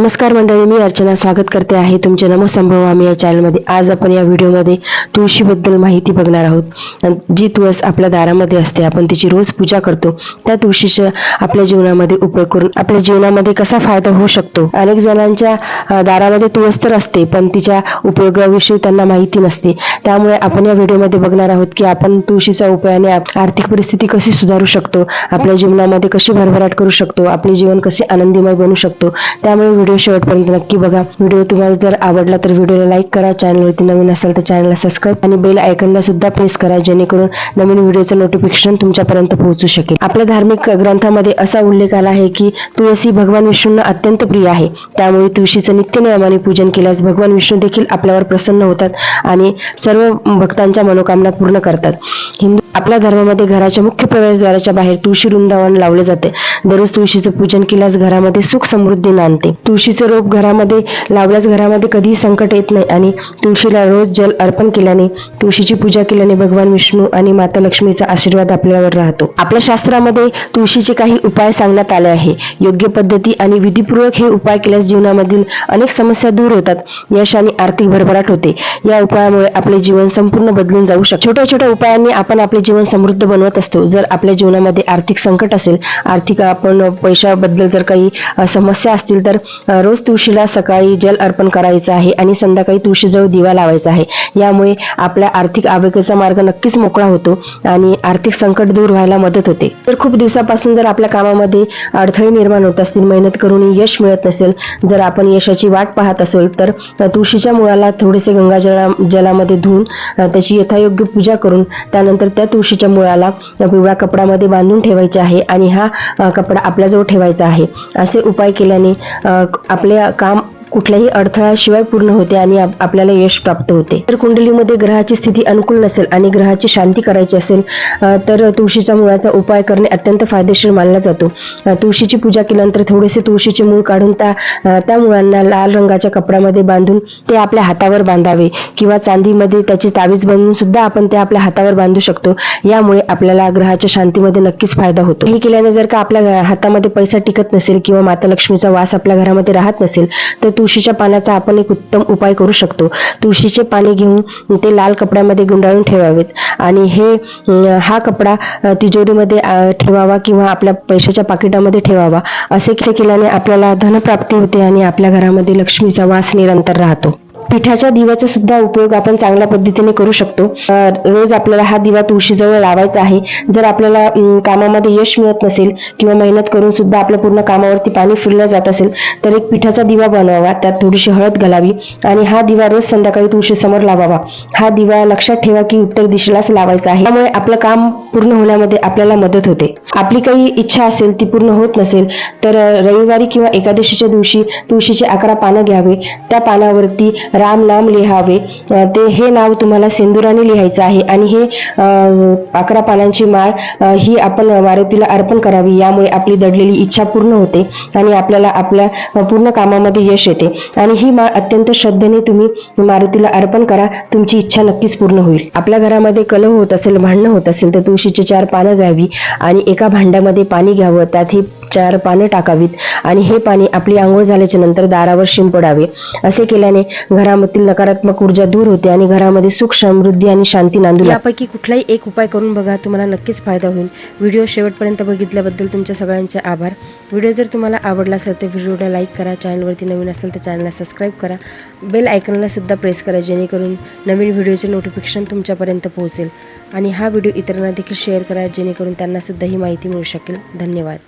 नमस्कार मंडळी मी अर्चना स्वागत करते आहे तुमचे नमसंभव आम्ही या चॅनलमध्ये आज आपण या व्हिडिओमध्ये तुळशीबद्दल माहिती बघणार आहोत. जी तुळस आपल्या दारामध्ये असते आपण तिची रोज पूजा करतो. त्या तुळशीचा आपल्या जीवनामध्ये उपयोग करून आपल्या जीवनामध्ये कसा फायदा होऊ शकतो? अनेक जणांच्या दारामध्ये तुळस तर असते पण तिच्या उपयोगाविषयी त्यांना माहिती नसते. त्यामुळे आपण या व्हिडिओमध्ये बघणार आहोत की आपण तुळशीच्या उपायाने आप- आर्थिक परिस्थिती कशी सुधारू शकतो आपल्या जीवनामध्ये कशी भरभराट करू शकतो आपले जीवन कसे आनंदीमय बनू शकतो. त्यामुळे व्हिडिओ शेवटपर्यंत नक्की बघा. व्हिडिओ तुम्हाला जर आवडला तर व्हिडिओला लाईक करा. चॅनलवरती नवीन असेल तर चॅनलला सबस्क्राईब आणि बेल आयकनला सुद्धा प्रेस करा जेणेकरून नवीन व्हिडिओचं नोटिफिकेशन तुमच्यापर्यंत पोहोचू शकेल. आपल्या धार्मिक ग्रंथामध्ये असा उल्लेख आला आहे की तुळसी भगवान विष्णूंना अत्यंत प्रिय आहे. त्यामुळे तुळशीचं नित्य नियमाने पूजन केल्यास भगवान विष्णू देखील आपल्यावर प्रसन्न होतात आणि सर्व भक्तांच्या मनोकामना पूर्ण करतात. हिंदू आपल्या धर्मामध्ये घराच्या मुख्य प्रवेशद्वाराच्या बाहेर तुळशी वृंदावन लावले जाते. दररोज तुळशीचं पूजन केल्यास घरामध्ये सुख समृद्धी नांदते. तुळशीचं रोप घरामध्ये लावल्यास घरामध्ये कधीही संकट येत नाही. आणि तुळशीला रोज जल अर्पण केल्याने तुळशीची पूजा केल्याने भगवान विष्णू आणि माता लक्ष्मीचा आशीर्वाद आपल्यावर राहतो. आपल्या शास्त्रामध्ये तुळशीचे काही उपाय सांगण्यात आले आहे. योग्य पद्धती आणि विधीपूर्वक हे उपाय केल्यास जीवनामधील अनेक समस्या दूर होतात. यश आणि आर्थिक भरभराट होते. या उपायामुळे आपले जीवन संपूर्ण बदलून जाऊ शकते. छोट्या छोट्या उपायांनी आपण आपले जीवन समृद्ध बनवत असतो. जर आपल्या जीवनामध्ये आर्थिक संकट असेल आर्थिक आपण पैशाबद्दल जर काही समस्या असतील तर रोज तुळशीला सकाळी जल अर्पण करायचं आहे आणि संध्याकाळी तुळशीजवळ दिवा लावायचा आहे. यामुळे आपल्या आर्थिक आवकेचा मार्ग नक्कीच मोकळा होतो आणि आर्थिक संकट दूर व्हायला मदत होते. तर खूप दिवसापासून जर आपल्या कामामध्ये अडथळे निर्माण होत असतील मेहनत करून यश मिळत नसेल जर आपण यशाची वाट पाहत असेल तर तुळशीच्या मुळाला थोडेसे गंगाजला जलामध्ये धुवून त्याची यथायोग्य पूजा करून त्यानंतर त्या तुळशीच्या मुळाला पिवळ्या कपडामध्ये बांधून ठेवायचे आहे आणि हा कपडा आपल्याजवळ ठेवायचा आहे. असे उपाय केल्याने आपले काम कुठल्याही अडथळ्याशिवाय पूर्ण होते आणि आप- आपल्याला यश प्राप्त होते. तर कुंडलीमध्ये ग्रहाची स्थिती अनुकूल नसेल आणि ग्रहाची शांती करायची असेल तर तुळशीच्या मुळाचा उपाय करणे अत्यंत फायदेशीर मानला जातो. तुळशीची पूजा केल्यानंतर थोडेसे तुळशीचे मूळ काढून त्या त्या मुळांना लाल रंगाच्या कपड्यामध्ये बांधून ते आपल्या हातावर बांधावे किंवा चांदीमध्ये त्याची तावीज बनवून सुद्धा आपण ते आपल्या हातावर बांधू शकतो. यामुळे आपल्याला ग्रहाच्या शांतीमध्ये नक्कीच फायदा होतो. हे केल्याने जर का आपल्या हातामध्ये पैसा टिकत नसेल किंवा माता लक्ष्मीचा वास आपल्या घरामध्ये राहत नसेल तर तुळशीच्या पानाचा आपण एक उत्तम उपाय करू शकतो. तुळशीचे पाने घेऊन ते लाल कपड्यामध्ये गुंडाळून ठेवावेत. आणि हे हा कपडा तिजोरीमध्ये ठेवावा किंवा आपल्या पैशाच्या पाकिटामध्ये ठेवावा. असे केल्याने आपल्याला धनप्राप्ती होते आणि आपल्या घरामध्ये लक्ष्मीचा वास निरंतर राहतो. पिठाच्या दिव्याचा सुद्धा उपयोग आपण चांगल्या पद्धतीने करू शकतो. रोज आपल्याला हा दिवा तुळशीजवळ लावायचा आहे. जर आपल्याला कामामध्ये यश मिळत नसेल किंवा मेहनत करून सुद्धा आपल्या पूर्ण कामावरती पाणी फिरलं जात असेल तर एक पिठाचा दिवा बनवावा. त्यात थोडीशी हळद घालावी आणि हा दिवा रोज संध्याकाळी तुळशीसमोर लावावा. हा दिवा लक्षात ठेवा की उत्तर दिशेलाच लावायचा आहे. त्यामुळे आपलं काम पूर्ण होण्यामध्ये आपल्याला मदत होते. आपली काही इच्छा असेल ती पूर्ण होत नसेल तर रविवारी किंवा एकादशीच्या दिवशी तुळशीचे अकरा पानं घ्यावे. त्या पानावरती राम नाम लिहावे. ते हे नाव तुम्हाला सिंदुराने लिहायचं आहे. आणि हे अकरा पानांची माळ ही आपण मारुतीला अर्पण करावी. यामुळे आपली दडलेली इच्छा पूर्ण होते आणि आपल्याला आपल्या पूर्ण कामामध्ये यश येते. आणि ही माळ अत्यंत श्रद्धेने तुम्ही मारुतीला अर्पण करा. तुमची इच्छा नक्कीच पूर्ण होईल. आपल्या घरामध्ये कलह होत असेल भांडणं होत असेल तर तुळशीचे चार पानं घ्यावी आणि एका भांड्यामध्ये पाणी घ्यावं. त्यात ही चार पानं टाकावीत आणि हे पाणी आपली आंघोळ झाल्याच्यानंतर दारावर शिंपडावे. असे केल्याने घरामधील नकारात्मक ऊर्जा दूर होते आणि घरामध्ये सुख समृद्धी आणि शांती नांदू यापैकी कुठलाही एक उपाय करून बघा तुम्हाला नक्कीच फायदा होईल. व्हिडिओ शेवटपर्यंत बघितल्याबद्दल तुमच्या सगळ्यांचे आभार. व्हिडिओ जर तुम्हाला आवडला असेल तर व्हिडिओला लाईक करा चॅनलवरती नवीन असेल तर चॅनलला सबस्क्राईब करा. बेल आयकनला सुद्धा प्रेस करा जेणेकरून नवीन व्हिडिओचे नोटिफिकेशन तुमच्यापर्यंत पोहोचेल. आणि हा व्हिडिओ इतरांना देखील शेअर करा जेणेकरून त्यांनासुद्धा ही माहिती मिळू शकेल. धन्यवाद.